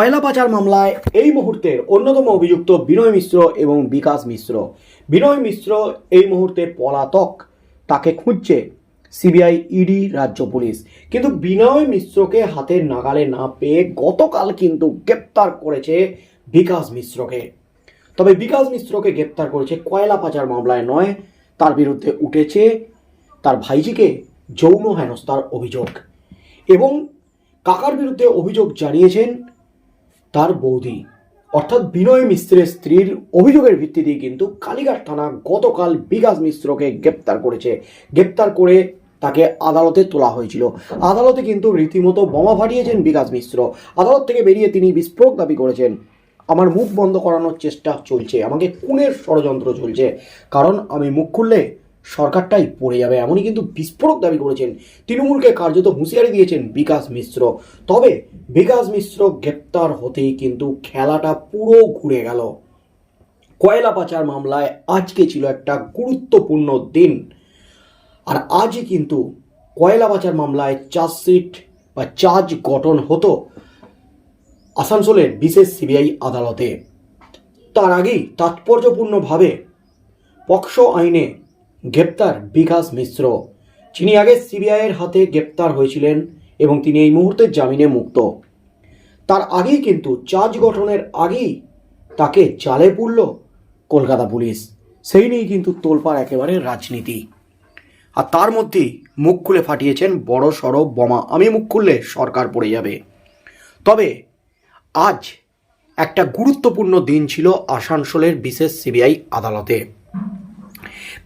কয়লা পাচার মামলায় এই মুহূর্তের অন্যতম অভিযুক্ত বিনয় মিশ্র এবং বিকাশ মিশ্র। বিনয় মিশ্র এই মুহূর্তে পলাতক। তাকে খুঁজছে সিবিআই, ইডি, রাজ্য পুলিশ। কিন্তু বিনয় মিশ্রকে হাতের নাগালে না পেয়ে গতকাল কিন্তু গ্রেপ্তার করেছে বিকাশ মিশ্রকে। তবে বিকাশ মিশ্রকে গ্রেপ্তার করেছে কয়লা পাচার মামলায় নয়, তার বিরুদ্ধে উঠেছে তার ভাইজিকে যৌন হেনস্থার অভিযোগ। এবং কাকার বিরুদ্ধে অভিযোগ জানিয়েছেন তার বৌদি। অর্থাৎ বিনয় মিশ্রের স্ত্রীর অভিযোগের ভিত্তিতেই কিন্তু কালীঘাট থানা গতকাল বিকাশ মিশ্রকে গ্রেপ্তার করেছে। গ্রেপ্তার করে তাকে আদালতে তোলা হয়েছিল। আদালতে কিন্তু রীতিমতো বোমা ফাটিয়েছেন বিকাশ মিশ্র। আদালত থেকে বেরিয়ে তিনি বিস্ফোরক দাবি করেছেন। আমার মুখ বন্ধ করানোর চেষ্টা চলছে। আমাকে খুনের ষড়যন্ত্র চলছে। কারণ আমি মুখ খুললে সরকারটাই পড়ে যাবে। এমনই কিন্তু বিস্ফোরক দাবি করেছেন তৃণমূলকে কার্যত হুঁশিয়ারি দিয়েছেন বিকাশ মিশ্র। তবে বিকাশ মিশ্র গ্রেপ্তার হতেই কিন্তু খেলাটা পুরো ঘুরে গেল। কয়লা পাচার মামলায় আজকে ছিল একটা গুরুত্বপূর্ণ দিন। আর আজই কিন্তু কয়লা পাচার মামলায় চার্জশিট বা চার্জ গঠন হতো আসানসোলের বিশেষ সিবিআই আদালতে। তার আগেই তাৎপর্যপূর্ণভাবে পক্সো আইনে গ্রেপ্তার বিকাশ মিশ্র। যিনি আগে সিবিআইয়ের হাতে গ্রেপ্তার হয়েছিলেন এবং তিনি এই মুহূর্তে জামিনে মুক্ত। তার আগেই কিন্তু চার্জ গঠনের আগেই তাকে জালে পুরল কলকাতা পুলিশ। সেই নিয়েই কিন্তু তোলপাড় একেবারে রাজনীতি। আর তার মধ্যেই মুখ খুলে ফাটিয়েছেন বড় সড় বোমা। আমি মুখ খুললে সরকার পড়ে যাবে। তবে আজ একটা গুরুত্বপূর্ণ দিন ছিল আসানসোলের বিশেষ সিবিআই আদালতে।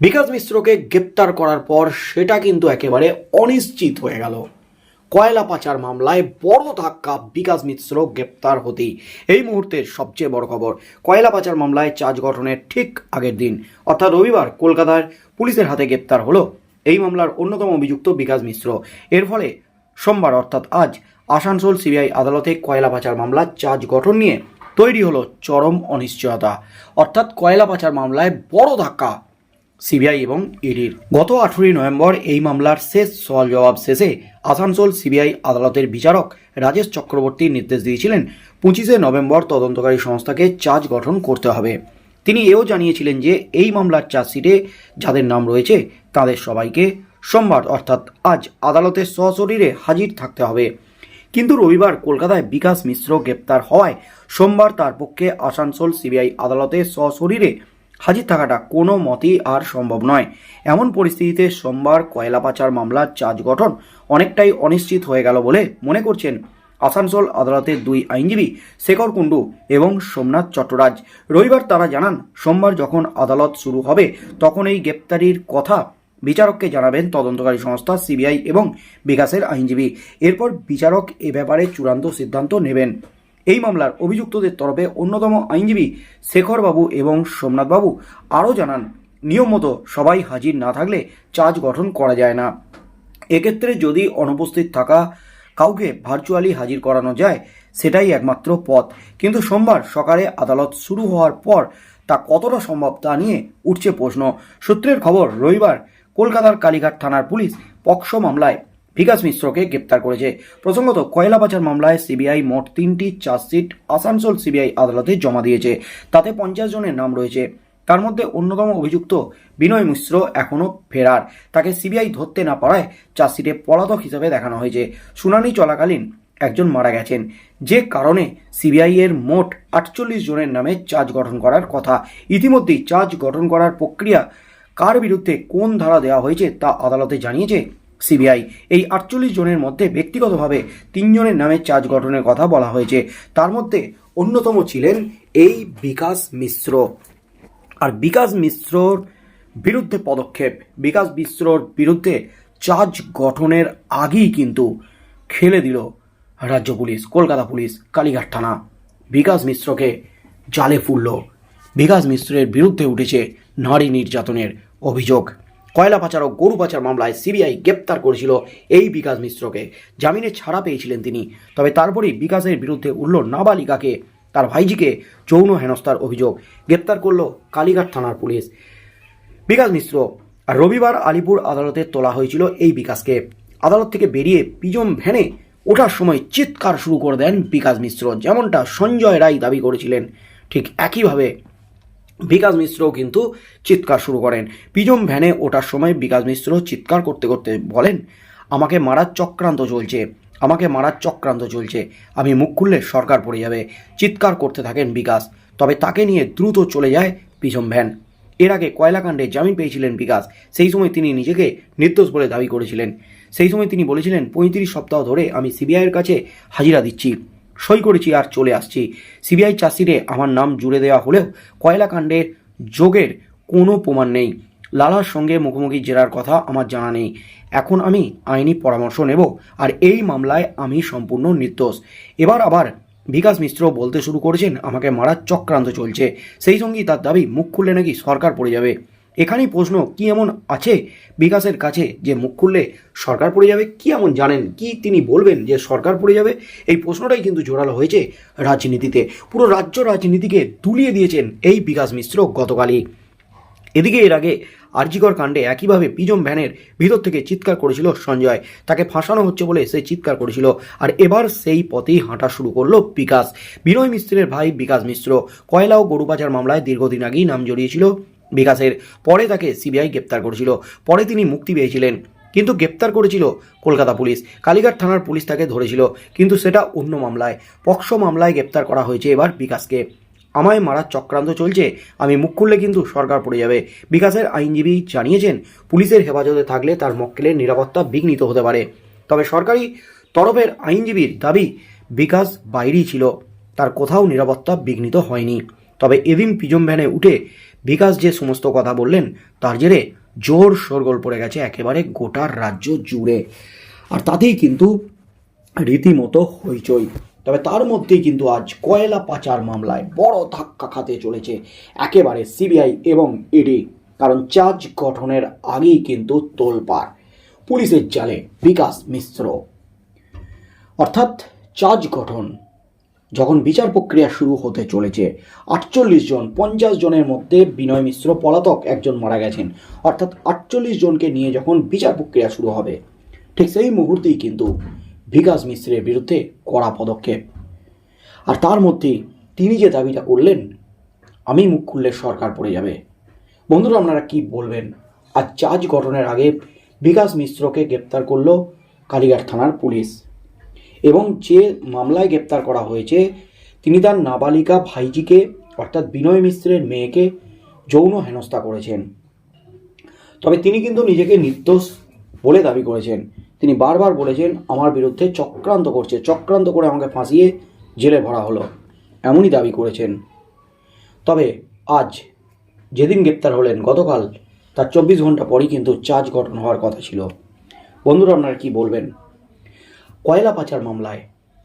বিকাশ মিশ্রকে গ্রেপ্তার করার পর সেটা কিন্তু একেবারে অনিশ্চিত হয়ে গেল। কয়লা পাচার মামলায় বড় ধাক্কা বিকাশ মিশ্র গ্রেপ্তার হতেই। এই মুহূর্তের সবচেয়ে বড় খবর, কয়লা পাচার মামলায় চার্জ গঠনের ঠিক আগের দিন, অর্থাৎ রবিবার কলকাতার পুলিশের হাতে গ্রেপ্তার হলো। এই মামলার অন্যতম অভিযুক্ত বিকাশ মিশ্র। এর ফলে সোমবার, অর্থাৎ আজ, আসানসোল সিবিআই আদালতে কয়লা পাচার মামলার চার্জ গঠন নিয়ে তৈরি হলো চরম অনিশ্চয়তা। অর্থাৎ কয়লা পাচার মামলায় বড় ধাক্কা সিবিআই এবং ইডির। গত আঠেরোই নভেম্বর এই মামলার শেষ সওয়াল জবাব শেষে আসানসোল সিবিআই আদালতের বিচারক রাজেশ চক্রবর্তী নির্দেশ দিয়েছিলেন, পঁচিশে নভেম্বর তদন্তকারী সংস্থাকে চার্জ গঠন করতে হবে। তিনি এও জানিয়েছিলেন যে এই মামলার চার্জশিটে যাদের নাম রয়েছে, তাদের সবাইকে সোমবার, অর্থাৎ আজ আদালতে সশরীরে হাজির থাকতে হবে। কিন্তু রবিবার কলকাতায় বিকাশ মিশ্র গ্রেপ্তার হওয়ায় সোমবার তার পক্ষে আসানসোল সিবিআই আদালতে সশরীরে হাজির থাকাটা কোনো মতেই আর সম্ভব নয়। এমন পরিস্থিতিতে সোমবার কয়লা পাচার মামলার চার্জ গঠন অনেকটাই অনিশ্চিত হয়ে গেল বলে মনে করছেন আসানসোল আদালতের দুই আইনজীবী শেখর কুণ্ডু এবং সোমনাথ চট্টরাজ। রবিবার তারা জানান, সোমবার যখন আদালত শুরু হবে, তখন এই গ্রেপ্তারির কথা বিচারককে জানাবেন তদন্তকারী সংস্থা সিবিআই এবং বিকাশের আইনজীবী। এরপর বিচারক এ ব্যাপারে চূড়ান্ত সিদ্ধান্ত নেবেন। এই মামলার অভিযুক্তদের তরফে অন্যতম আইনজীবী শেখরবাবু এবং সোমনাথবাবু আরও জানান, নিয়ম মতো সবাই হাজির না থাকলে চার্জ গঠন করা যায় না। এক্ষেত্রে যদি অনুপস্থিত থাকা কাউকে ভার্চুয়ালি হাজির করানো যায়, সেটাই একমাত্র পথ। কিন্তু সোমবার সকালে আদালত শুরু হওয়ার পর তা কতটা সম্ভব তা নিয়ে উঠছে প্রশ্ন। সূত্রের খবর, রবিবার কলকাতার কালীঘাট থানার পুলিশ পক্সো মামলায় বিকাশ মিশ্রকে গ্রেপ্তার করেছে। প্রসঙ্গত কয়লা পাচার মামলায় সিবিআই মোট তিনটি চার্জশিট আসানসোল সিবিআই আদালতে জমা দিয়েছে। তাতে পঞ্চাশ জনের নাম রয়েছে। তার মধ্যে অন্যতম অভিযুক্ত বিনয় মিশ্র এখনও ফেরার। তাকে সিবিআই ধরতে না পারায় চার্জশিটে পলাতক হিসেবে দেখানো হয়েছে। শুনানি চলাকালীন একজন মারা গেছেন। যে কারণে সিবিআই এর মোট আটচল্লিশ জনের নামে চার্জ গঠন করার কথা। ইতিমধ্যেই চার্জ গঠন করার প্রক্রিয়া কার বিরুদ্ধে কোন ধারা দেওয়া হয়েছে তা আদালতে জানিয়েছে সিবিআই। এই আটচল্লিশ জনের মধ্যে ব্যক্তিগতভাবে তিনজনের নামে চার্জ গঠনের কথা বলা হয়েছে। তার মধ্যে অন্যতম ছিলেন এই বিকাশ মিশ্র। আর বিকাশ মিশ্রর বিরুদ্ধে পদক্ষেপ। বিকাশ মিশ্রর বিরুদ্ধে চার্জ গঠনের আগেই কিন্তু খেলে দিল রাজ্য পুলিশ, কলকাতা পুলিশ, কালীঘাট থানা। বিকাশ মিশ্রকে জালে ফুলল বিকাশ মিশ্রের বিরুদ্ধে উঠেছে নারী নির্যাতনের অভিযোগ। কয়লা পাচার ও গরু পাচার মামলায় সিবিআই গ্রেপ্তার করেছিল এই বিকাশ মিশ্রকে। জামিনে ছাড়া পেয়েছিলেন তিনি। তবে তারপরেই বিকাশের বিরুদ্ধে উঠল নাবালিকাকে, তার ভাইজিকে যৌন হেনস্থার অভিযোগ। গ্রেপ্তার করল কালীঘাট থানার পুলিশ। বিকাশ মিশ্র, রবিবার আলিপুর আদালতে তোলা হয়েছিল এই বিকাশকে। আদালত থেকে বেরিয়ে পিজম ভ্যানে ওঠার সময় চিৎকার শুরু করে দেন বিকাশ মিশ্র, যেমনটা সঞ্জয় রায় দাবি করেছিলেন। ঠিক একইভাবে বিকাশ মিশ্রও কিন্তু চিৎকার শুরু করেন। পিজম ভ্যানে ওঠার সময় বিকাশ মিশ্র চিৎকার করতে করতে বলেন, আমাকে মারার চক্রান্ত চলছে, আমাকে মারার চক্রান্ত চলছে, আমি মুখ খুললে সরকার পড়ে যাবে। চিৎকার করতে থাকেন বিকাশ, তবে তাকে নিয়ে দ্রুত চলে যায় পিজম ভ্যান। এর আগে কয়লাকাণ্ডে জামিন পেয়েছিলেন বিকাশ, সেই সময় তিনি নিজেকে নির্দোষ বলে দাবি করেছিলেন। সেই সময় তিনি বলেছিলেন, পঁয়ত্রিশ সপ্তাহ ধরে আমি সিবিআইয়ের কাছে হাজিরা দিচ্ছি। সই করেছি আর চলে আসছি। সিবিআই চাষিরে আমার নাম জুড়ে দেওয়া হলেও কয়লাকাণ্ডের যোগের কোনো প্রমাণ নেই। লালার সঙ্গে মুখোমুখি জেরার কথা আমার জানা নেই। এখন আমি আইনি পরামর্শ নেব আর এই মামলায় আমি সম্পূর্ণ নির্দোষ। এবার আবার বিকাশ মিশ্র বলতে শুরু করেছেন, আমাকে মারার চক্রান্ত চলছে। সেই সঙ্গেই তার দাবি, মুখ খুললে নাকি সরকার পড়ে যাবে। এখানেই প্রশ্ন, কি এমন আছে বিকাশের কাছে যে মুখ খুললে সরকার পড়ে যাবে? কি এমন জানেন? কি তিনি বলবেন যে সরকার পড়ে যাবে? এই প্রশ্নটাই কিন্তু জোরালো হয়েছে রাজনীতিতে। পুরো রাজ্য রাজনীতিকে তুলিয়ে দিয়েছেন এই বিকাশ মিশ্র গতকালই। এদিকে এর আগে আরজিকর কাণ্ডে একইভাবে পিজম ভ্যানের ভিতর থেকে চিৎকার করেছিল সঞ্জয়। তাকে ফাঁসানো হচ্ছে বলে সে চিৎকার করেছিল। আর এবার সেই পথেই হাঁটা শুরু করল বিকাশ। বিনয় মিশ্রের ভাই বিকাশ মিশ্র। কয়লা ও গরু পাচার মামলায় দীর্ঘদিন আগেই নাম জড়িয়েছিল। বিকাশের পরে তাকে সিবিআই গ্রেপ্তার করেছিল। পরে তিনি মুক্তি পেয়েছিলেন, কিন্তু গ্রেপ্তার করেছিল কলকাতা পুলিশ। কালীঘাট থানার পুলিশ তাকে ধরেছিল, কিন্তু সেটা অন্য মামলায়। পক্সো মামলায় গ্রেপ্তার করা হয়েছে এবার বিকাশকে। আমায় মারার চক্রান্ত চলছে, আমি মুখ খুললে কিন্তু সরকার পড়ে যাবে। বিকাশের আইনজীবী জানিয়েছেন, পুলিশের হেফাজতে থাকলে তার মক্কেলের নিরাপত্তা বিঘ্নিত হতে পারে। তবে সরকারি তরফের আইনজীবীর দাবি বিকাশ বাইরেই ছিল, তার কোথাও নিরাপত্তা বিঘ্নিত হয়নি। তবে এদিন পিজম ভ্যানে উঠে বিকাশ যে সমস্ত কথা বললেন, তার জেরে জোর শোরগোল পড়ে গেছে একেবারে গোটা রাজ্য জুড়ে। আর তাতেই কিন্তু রীতিমতো হইচই। তবে তার মধ্যেই কিন্তু আজ কয়লা পাচার মামলায় বড় ধাক্কা খাতে চলেছে একেবারে সিবিআই এবং ইডি কারণ চার্জ গঠনের আগেই কিন্তু তোলপাড়। পুলিশের জালে বিকাশ মিশ্র। অর্থাৎ চার্জ গঠন যখন বিচার প্রক্রিয়া শুরু হতে চলেছে, আটচল্লিশ জন, পঞ্চাশ জনের মধ্যে বিনয় মিশ্র পলাতক একজন মারা গেছেন। অর্থাৎ আটচল্লিশ জনকে নিয়ে যখন বিচার প্রক্রিয়া শুরু হবে, ঠিক সেই মুহূর্তেই কিন্তু বিকাশ মিশ্রের বিরুদ্ধে কড়া পদক্ষেপ। আর তার মধ্যে তিনি যে দাবিটা করলেন, আমি মুখ খুললে সরকার পড়ে যাবে। বন্ধুরা, আপনারা কি বলবেন? আর চার্জ গঠনের আগে বিকাশ মিশ্রকে গ্রেপ্তার করল কালীঘাট থানার পুলিশ। এবং যে মামলায় গ্রেপ্তার করা হয়েছে, তিনি তার নাবালিকা ভাইজিকে, অর্থাৎ বিনয় মিশ্রের মেয়েকে, যৌন হেনস্থা করেছেন। তবে তিনি কিন্তু নিজেকে নির্দোষ বলে দাবি করেছেন। তিনি বারবার বলেছেন, আমার বিরুদ্ধে চক্রান্ত করছে, চক্রান্ত করে আমাকে ফাঁসিয়ে জেলে ভরা হলো। এমনই দাবি করেছেন। তবে আজ যেদিন গ্রেপ্তার হলেন, গতকাল তার চব্বিশ ঘণ্টা পরই কিন্তু চার্জ গঠন হওয়ার কথা ছিল। বন্ধুরা, আপনারা কি বলবেন? কয়লা পাচার মামলায়।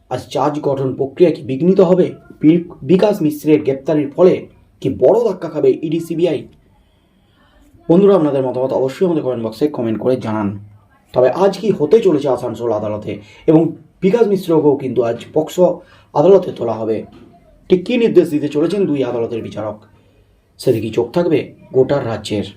আজ চার্জ গঠন প্রক্রিয়া কি বিঘ্নিত হবে? বিকাশ মিশ্রের গ্রেপ্তারির ফলে কি বড় ধাক্কা খাবে ইডি সিবিআই? বন্ধুরা, আপনাদের মতামত অবশ্যই আমাদের কমেন্ট বক্সে কমেন্ট করে জানান। তবে আজ কি হতে চলেছে আসানসোল আদালতে? এবং বিকাশ মিশ্রকেও কিন্তু আজ পক্সো আদালতে তোলা হবে। ঠিক কী নির্দেশ দিতে চলেছেন দুই আদালতের বিচারক? সেদিকে চোখ থাকবে গোটার রাজ্যের?